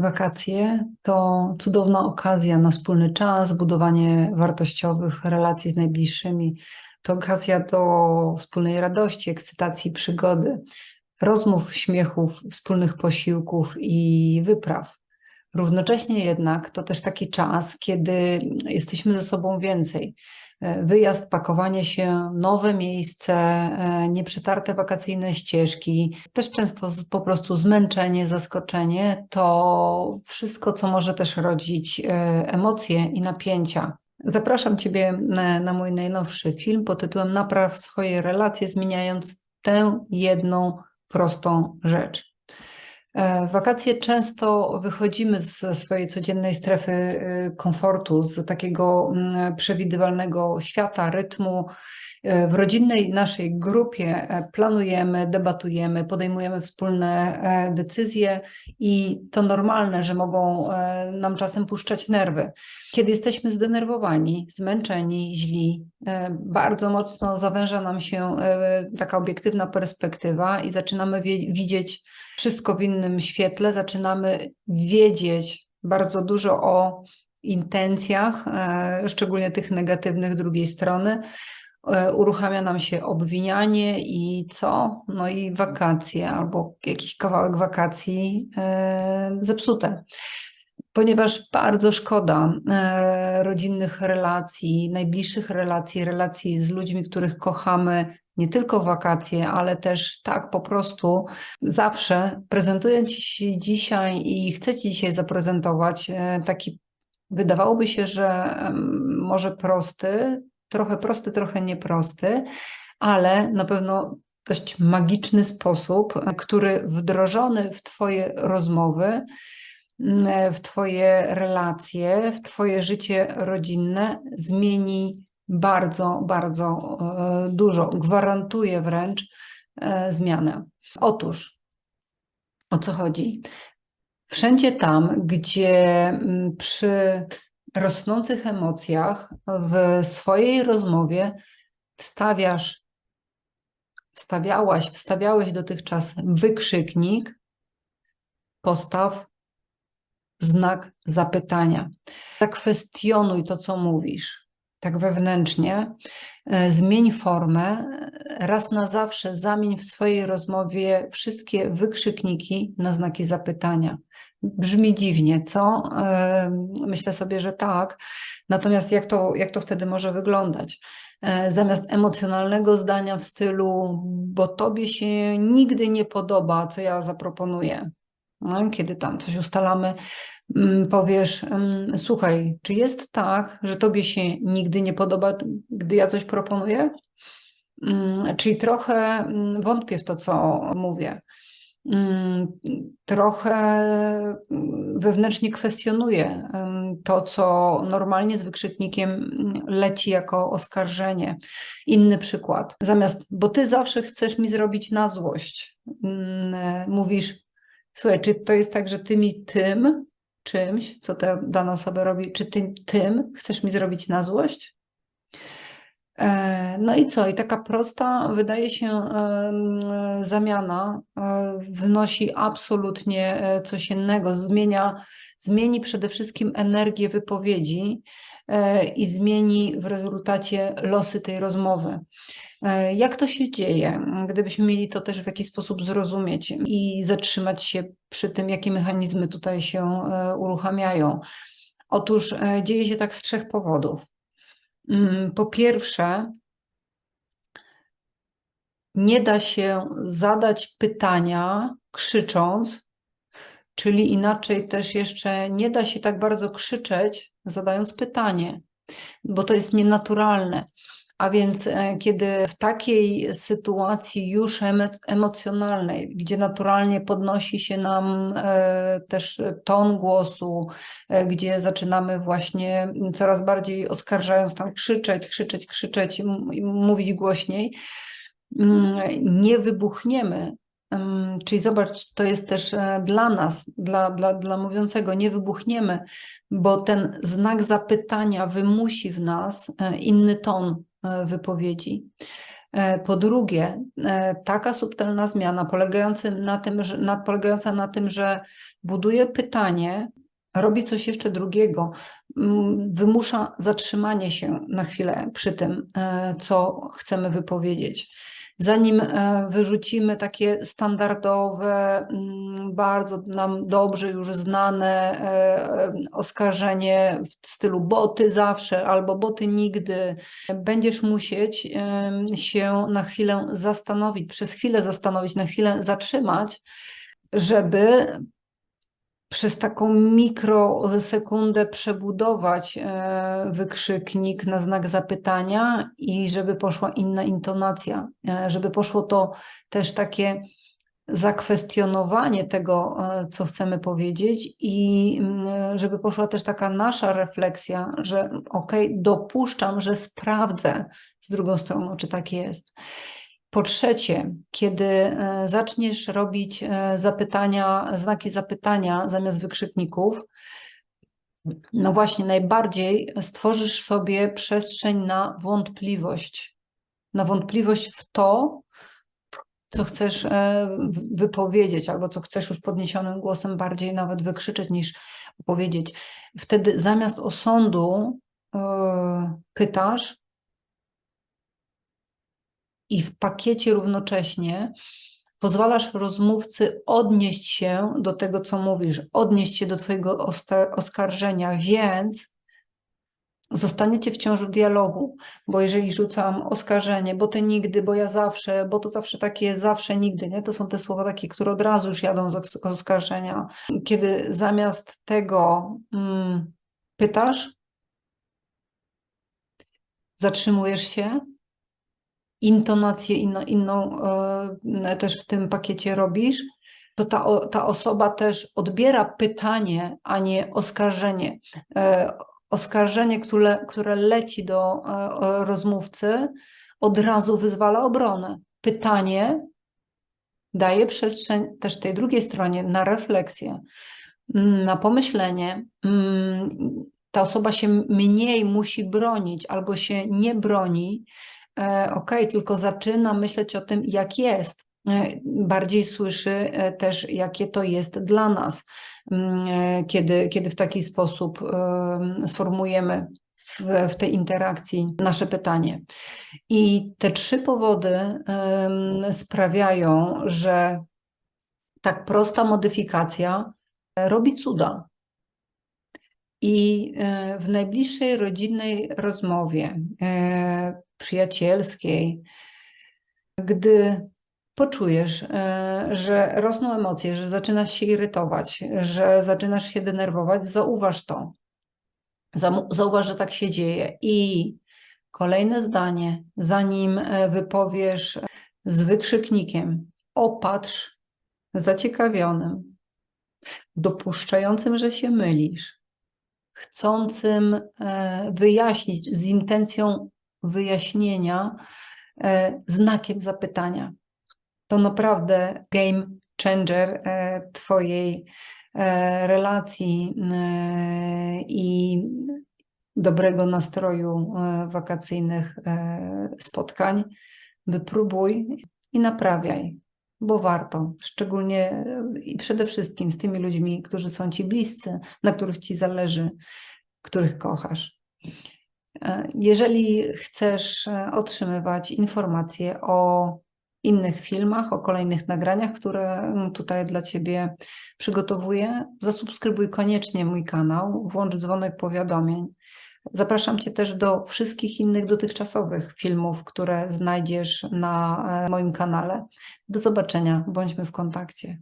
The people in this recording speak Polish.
Wakacje to cudowna okazja na wspólny czas, budowanie wartościowych relacji z najbliższymi. To okazja do wspólnej radości, ekscytacji, przygody, rozmów, śmiechów, wspólnych posiłków i wypraw. Równocześnie jednak to też taki czas, kiedy jesteśmy ze sobą więcej. E, wyjazd, pakowanie się, nowe miejsce, e, nieprzetarte wakacyjne ścieżki, też często po prostu zmęczenie, zaskoczenie, to wszystko, co może też rodzić e, emocje i napięcia. Zapraszam Ciebie na, na mój najnowszy film pod tytułem Napraw swoje relacje, zmieniając tę jedną prostą rzecz. E, wakacje często wychodzimy ze swojej codziennej strefy y, komfortu, z takiego mm, przewidywalnego świata, rytmu. E, w rodzinnej naszej grupie e, planujemy, debatujemy, podejmujemy wspólne decyzje i to normalne, że mogą nam czasem puszczać nerwy. Kiedy jesteśmy zdenerwowani, zmęczeni, źli, bardzo mocno zawęża nam się taka obiektywna perspektywa i zaczynamy widzieć wszystko w innym świetle, zaczynamy wiedzieć bardzo dużo o intencjach, e, szczególnie tych negatywnych drugiej strony. E, uruchamia nam się obwinianie i co? No i wakacje albo jakiś kawałek wakacji e, zepsute ponieważ bardzo szkoda rodzinnych relacji, najbliższych relacji, relacji z ludźmi, których kochamy, nie tylko wakacje, ale też tak po prostu. Zawsze prezentuję Ci dzisiaj i chcę Ci dzisiaj zaprezentować e, taki, wydawałoby się, że może prosty, trochę prosty, trochę nieprosty, ale na pewno dość magiczny sposób, który wdrożony w Twoje rozmowy, w Twoje relacje, w Twoje życie rodzinne zmieni bardzo, bardzo e, dużo. Gwarantuje wręcz e, zmianę. Otóż, o co chodzi? Wszędzie tam, gdzie przy rosnących emocjach w swojej rozmowie wstawiasz, wstawiałaś, wstawiałeś dotychczas wykrzyknik, postaw znak zapytania. Zakwestionuj to, co mówisz tak wewnętrznie, e, zmień formę, raz na zawsze zamień w swojej rozmowie wszystkie wykrzykniki na znaki zapytania. Brzmi dziwnie, co? E, myślę sobie, że tak. Natomiast jak to, jak to wtedy może wyglądać? E, zamiast emocjonalnego zdania w stylu, bo tobie się nigdy nie podoba, co ja zaproponuję. No, kiedy tam coś ustalamy, Mm, powiesz, mm, słuchaj, czy jest tak, że tobie się nigdy nie podoba, gdy ja coś proponuję? Mm, czyli trochę wątpię w to, co mówię. Trochę wewnętrznie kwestionuję to, co normalnie z wykrzyknikiem leci jako oskarżenie. Inny przykład. Zamiast, bo ty zawsze chcesz mi zrobić na złość, mówisz, słuchaj, czy to jest tak, że ty mi tym czymś, co ta dana osoba robi, czy tym, tym chcesz mi zrobić na złość? E, no i co? I taka prosta, wydaje się, zamiana e, wnosi absolutnie e, coś innego. Zmienia, zmieni przede wszystkim energię wypowiedzi i zmieni w rezultacie losy tej rozmowy. E, jak to się dzieje? Gdybyśmy mieli to też w jakiś sposób zrozumieć i zatrzymać się przy tym, jakie mechanizmy tutaj się e, uruchamiają. Otóż e, dzieje się tak z trzech powodów. Mm, po pierwsze, nie da się zadać pytania krzycząc, czyli inaczej też jeszcze nie da się tak bardzo krzyczeć, zadając pytanie, bo to jest nienaturalne. A więc e, kiedy w takiej sytuacji już emocjonalnej, gdzie naturalnie podnosi się nam e, też ton głosu, e, gdzie zaczynamy właśnie coraz bardziej oskarżając tam krzyczeć, krzyczeć, krzyczeć, mówić głośniej, mm, nie wybuchniemy. Czyli zobacz, to jest też dla nas, dla, dla, dla mówiącego, nie wybuchniemy, bo ten znak zapytania wymusi w nas inny ton wypowiedzi. E, po drugie, e, taka subtelna zmiana polegająca na tym, że, na, polegająca na tym, że buduje pytanie, robi coś jeszcze drugiego, wymusza zatrzymanie się na chwilę przy tym, e, co chcemy wypowiedzieć. Zanim e, wyrzucimy takie standardowe, mm, bardzo nam dobrze już znane e, oskarżenie w stylu boty zawsze albo boty nigdy, będziesz musieć się na chwilę zastanowić, przez chwilę zastanowić, na chwilę zatrzymać, żeby przez taką mikrosekundę przebudować e, wykrzyknik na znak zapytania i żeby poszła inna intonacja, e, żeby poszło to też takie zakwestionowanie tego, e, co chcemy powiedzieć, i mm, żeby poszła też taka nasza refleksja, że okay, dopuszczam, że sprawdzę z drugą stroną, czy tak jest. Po trzecie, kiedy e, zaczniesz robić e, zapytania, znaki zapytania zamiast wykrzykników, no właśnie, najbardziej stworzysz sobie przestrzeń na wątpliwość. Na wątpliwość w to, co chcesz e, wypowiedzieć, albo co chcesz już podniesionym głosem bardziej nawet wykrzyczeć niż powiedzieć. Wtedy zamiast osądu pytasz, i w pakiecie równocześnie pozwalasz rozmówcy odnieść się do tego, co mówisz, odnieść się do Twojego oskarżenia, więc zostaniecie wciąż w dialogu, bo jeżeli rzucam oskarżenie, bo ty nigdy, bo ja zawsze, bo to zawsze takie zawsze, nigdy, nie? To są te słowa takie, które od razu już jadą z oskarżenia. Kiedy zamiast tego mm, pytasz, zatrzymujesz się, intonację inno, inną e, też w tym pakiecie robisz, to ta, ta osoba też odbiera pytanie, a nie oskarżenie. E, oskarżenie, które, które leci do e, rozmówcy, od razu wyzwala obronę. Pytanie daje przestrzeń też tej drugiej stronie na refleksję, mm, na pomyślenie. Mm, ta osoba się mniej musi bronić albo się nie broni, ok, tylko zaczyna myśleć o tym, jak jest. E, bardziej słyszy e, też, jakie to jest dla nas, mm, kiedy, kiedy w taki sposób sformułujemy w, w tej interakcji nasze pytanie. I te trzy powody sprawiają, że tak prosta modyfikacja robi cuda. I w najbliższej rodzinnej rozmowie przyjacielskiej, gdy poczujesz, e, że rosną emocje, że zaczynasz się irytować, że zaczynasz się denerwować, zauważ to. Zauważ, że tak się dzieje. I kolejne zdanie, zanim e, wypowiesz z wykrzyknikiem, opatrz zaciekawionym, dopuszczającym, że się mylisz, chcącym e, wyjaśnić z intencją wyjaśnienia e, znakiem zapytania. To naprawdę game changer e, Twojej e, relacji i dobrego nastroju wakacyjnych spotkań. Wypróbuj i naprawiaj, bo warto, szczególnie i przede wszystkim z tymi ludźmi, którzy są Ci bliscy, na których Ci zależy, których kochasz. Jeżeli chcesz e, otrzymywać informacje o innych filmach, o kolejnych nagraniach, które tutaj dla Ciebie przygotowuję, zasubskrybuj koniecznie mój kanał, włącz dzwonek powiadomień. Zapraszam Cię też do wszystkich innych dotychczasowych filmów, które znajdziesz na e, moim kanale. Do zobaczenia, bądźmy w kontakcie.